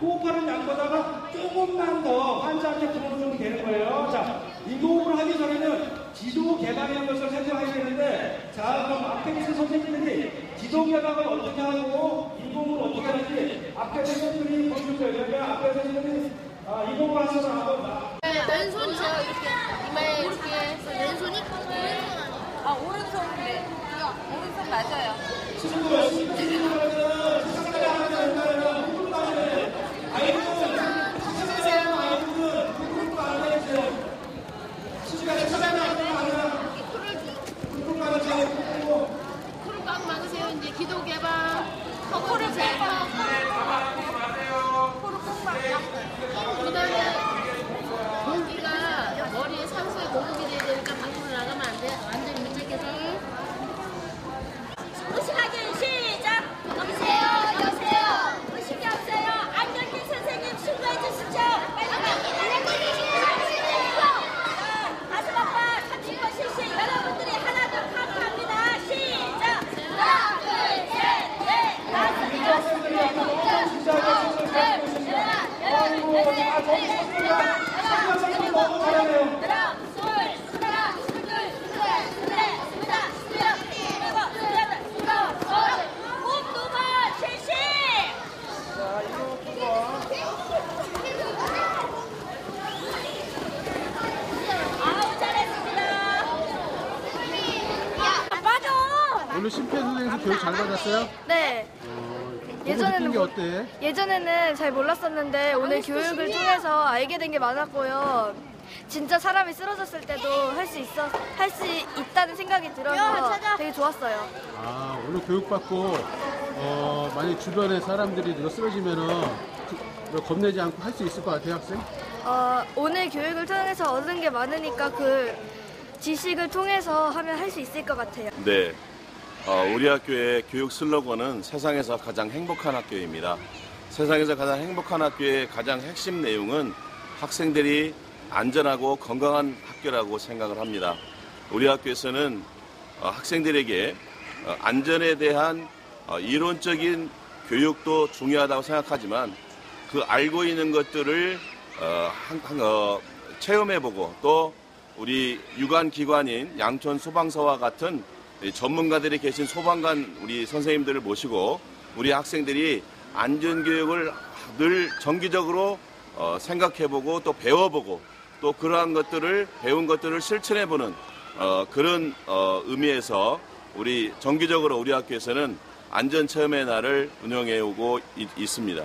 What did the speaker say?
호흡하는 양보다가 조금만 더 환자한테 부어주면 되는 거예요. 자, 인공호흡을 하기 전에는 지도 개방이라는 것을 설명하셔야 되는데, 자, 그럼 앞에 계신 선생님들이 지도 개방을 어떻게 하고 인공호흡을 어떻게 하는지 앞에 선생님들이 보여줄 거예요. 그러니까 앞에 선생님들이 아, 인공호흡 하셔서 한번 나- 네, 왼손이 제가 이렇게 或者水 열하나, 열둘, 열셋, 열넷, 너무 잘하네요. 심폐소생에서 교육 잘 받았어요? 네. 보고 느낀 게 어때? 예전에는 잘 몰랐었는데 오늘 교육을 통해서 알게 된 게 많았고요. 진짜 사람이 쓰러졌을 때도 할 수 있어 할 수 있다는 생각이 들어서 되게 좋았어요. 아 오늘 교육받고 어, 만약 주변에 사람들이 누가 쓰러지면은 그- 겁내지 않고 할 수 있을 것 같아요 학생? 어, 오늘 교육을 통해서 얻은 게 많으니까 그 지식을 통해서 하면 할 수 있을 것 같아요. 네. 어, 우리 학교의 교육 슬로건은 세상에서 가장 행복한 학교입니다. 세상에서 가장 행복한 학교의 가장 핵심 내용은 학생들이 안전하고 건강한 학교라고 생각을 합니다. 우리 학교에서는 어, 학생들에게 어, 안전에 대한 어, 이론적인 교육도 중요하다고 생각하지만 그 알고 있는 것들을 체험해보고 또 우리 유관 기관인 양천 소방서와 같은 이 전문가들이 계신 소방관 우리 선생님들을 모시고 우리 학생들이 안전교육을 늘 정기적으로 어, 생각해보고 또 배워보고 또 그러한 것들을 배운 것들을 실천해보는 어, 그런 어, 의미에서 우리 정기적으로 우리 학교에서는 안전체험의 날을 운영해 오고 있- 있습니다.